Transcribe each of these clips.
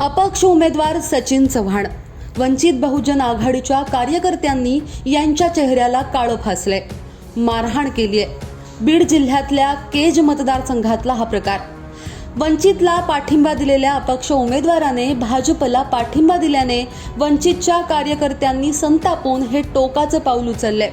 अपक्ष उमेदवार सचिन चव्हाण. वंचित बहुजन आघाडीच्या कार्यकर्त्यांनी यांच्या चेहऱ्याला काळं फासलंय. मारहाण केलीय. बीड जिल्ह्यातल्या केज मतदारसंघातला हा प्रकार. वंचितला पाठिंबा दिलेल्या अपक्ष उमेदवाराने भाजपला पाठिंबा दिल्याने वंचितच्या कार्यकर्त्यांनी संतापून हे टोकाचं पाऊल उचललंय.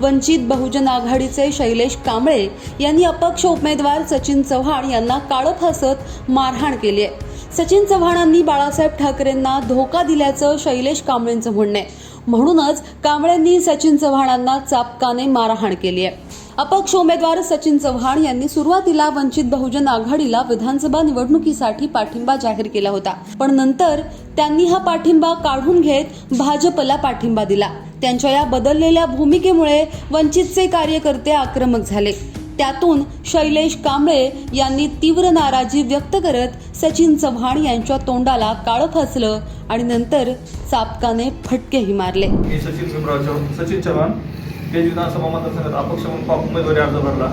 वंचित बहुजन आघाडीचे शैलेश कांबळे यांनी अपक्ष उमेदवार सचिन चव्हाण यांना काळं फासत मारहाण केली आहे सचिन चव्हाणांनी बाळासाहेब ठाकरेंना धोका दिल्याचं शैलेश कांबळेंचं म्हणणं आहे. म्हणूनच कांबळेंनी सचिन चव्हाणांना चापकाने मारहाण केली आहे. अपक्ष उमेदवार सचिन चव्हाण यांनी सुरुवातीला वंचित बहुजन आघाडीला विधानसभा निवडणुकीसाठी पाठिंबा जाहीर केला होता. पण नंतर त्यांनी हा पाठिंबा काढून घेत भाजपला पाठिंबा दिला. त्यांच्या या बदललेल्या भूमिकेमुळे वंचितचे कार्यकर्ते आक्रमक झाले. त्यातून शैलेश कांबळे यांनी तीव्र नाराजी व्यक्त करत सचिन चव्हाण यांच्या तोंडाला काळं फासलं आणि नंतर चापकाने फटकेही मारले. मी सचिन भीमराव चव्हाण सचिन चव्हाण केज विधानसभा मतदारसंघात अपक्ष म्हणून उमेदवारी अर्ज भरला.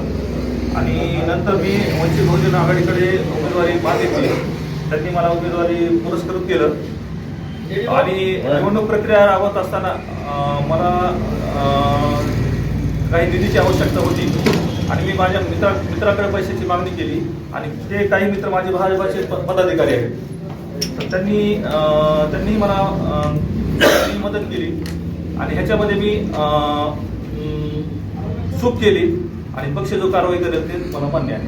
आणि नंतर मी वंचित बहुजन आघाडीकडे उमेदवारी मागितली. त्यांनी मला उमेदवारी पुरस्कृत केलं. आणि निवडणूक प्रक्रिया राबवत असताना मला काही निधीची आवश्यकता होती. आणि मी माझ्या मित्रा मित्राकडे पैशाची मागणी केली आणि ते काही मित्र माझे भाजपाचे पदाधिकारी आहेत तर त्यांनी त्यांनी मला मदत केली आणि ह्याच्यामध्ये मी चूक केली आणि पक्ष जो कारवाई करेल ते मला मान्य आहे.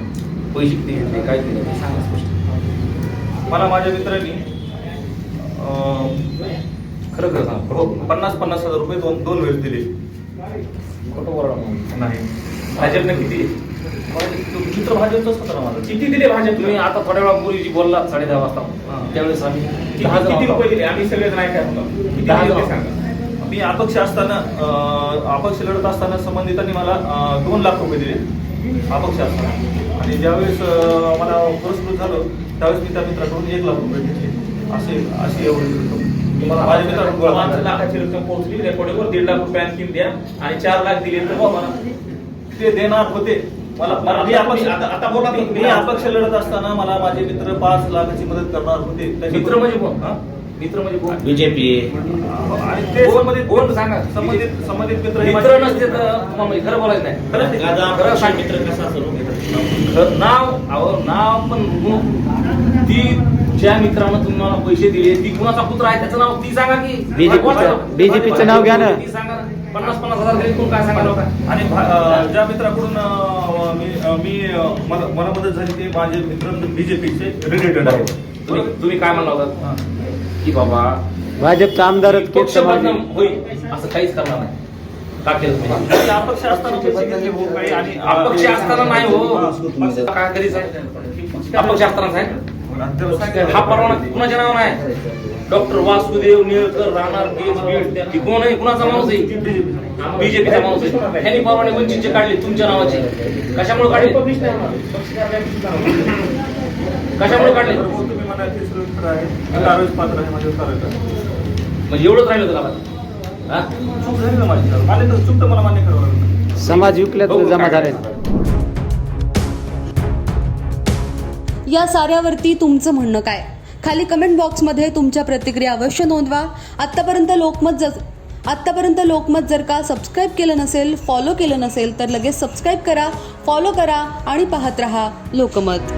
पैसे किती घेतले काय केलं? ते सांगा स्पष्ट. मला माझ्या मित्रांनी खरं खरं सांगा पन्नास पन्नास हजार रुपये दोन दोन वेळेस दिले. नाही. भाजपने किती? मित्र भाजपचाच होता ना माझा. किती दिले भाजप तुम्ही आता थोड्या वेळापूर्वी जी बोलला साडे दहा वाजता. त्यावेळेस आम्ही किती दहा जण किती होतो. रुपये दिले? आम्ही सगळेच नाही काय म्हणतो. किती दहा दिले जण. ते सांगा. मी अपक्ष असताना अपक्ष लढत असताना संबंधितांनी मला दोन लाख रुपये दिले. अपक्ष असताना. आणि ज्यावेळेस मला पुरस्कृत झालो त्यावेळेस मी त्या मित्राकडून एक लाख रुपये घेतले. असे अशी एवढी रक्कम तुम्हाला माझ्या मित्राकडून गोळा पाच. लाखाची रक्कम पोहोचली रेकॉर्डवर दीड लाख रुपये आणखीन द्या आणि चार लाख दिले तर तुम्हाला ते देणार होते. मला मला- मी अपक्ष आता- आता बोला मी- मी अपक्ष लढत असताना मला माझे मित्र पाच लाखाची मदत करणार होते. मित्र म्हणजे कोण? हा? मित्र म्हणजे कोण? बीजेपी. आणि ते कोण- संबंधित कोण? सांगा? संबंधित संबंधित मित्र हे मित्र माझे- नसते तर तुम्हाला म्हणजे खरं बोलायचं नाही. खरं ते- खरं सांग. मित्र कसा असतो? खरं नाव अहो नाव पण गुण- ती ज्या मित्रानं तुम्हाला पैसे दिले ती कुणाचा पुत्र आहे त्याचं नाव ती सांगा की BJP चं- कोणाचं? BJP चं नाव घ्या ना. ती सांगा. पन्नास पन्नास हजार दिले कोण काय सांगायला होता आणि भा- ज्या मित्राकडून अं, मी अं, मी अं, मला मला मदत झाली ते माझे मित्र बीजेपीचे रिलेटेड आहेत तुम्ही तुम्ही काय म्हणला होता. की बाबा भाजपचा आमदार पक्ष बदनाम होईल असं काहीच करणार नाही का केलं तुम्ही? आणि अपक्ष असताना पैसे घेतले हो काही आणि अं, अपक्ष असताना नाही हो. पक्ष काय कधीच आहे अपक्ष असताना आहे. हा परवाना कुणाच्या नावानं आहे? डॉक्टर वासुदेव निळकर राहणार बीड ती कोण आहे? कुणाचा माणूस आहे? बीजेपीचा माणूस आहे. त्यांनी परवाने वंचितचे काढले तुमच्या नावाचे. कशामुळे काढले? कशामुळे काढले. म्हणजे एवढंच राहिलं होतं का हा? चूक झाली ना माझी. मला मान्य करावं समाज विकल्यात बघू जमा झाले या साऱ्यावरती तुमचं म्हणणं काय? खाली कमेंट बॉक्समध्ये तुमच्या प्रतिक्रिया अवश्य नोंदवा. आत्तापर्यंत लोकमत जर आत्तापर्यंत लोकमत जर का सबस्क्राईब केलं नसेल फॉलो केलं नसेल तर लगेच सबस्क्राईब करा फॉलो करा आणि पाहत रहा लोकमत.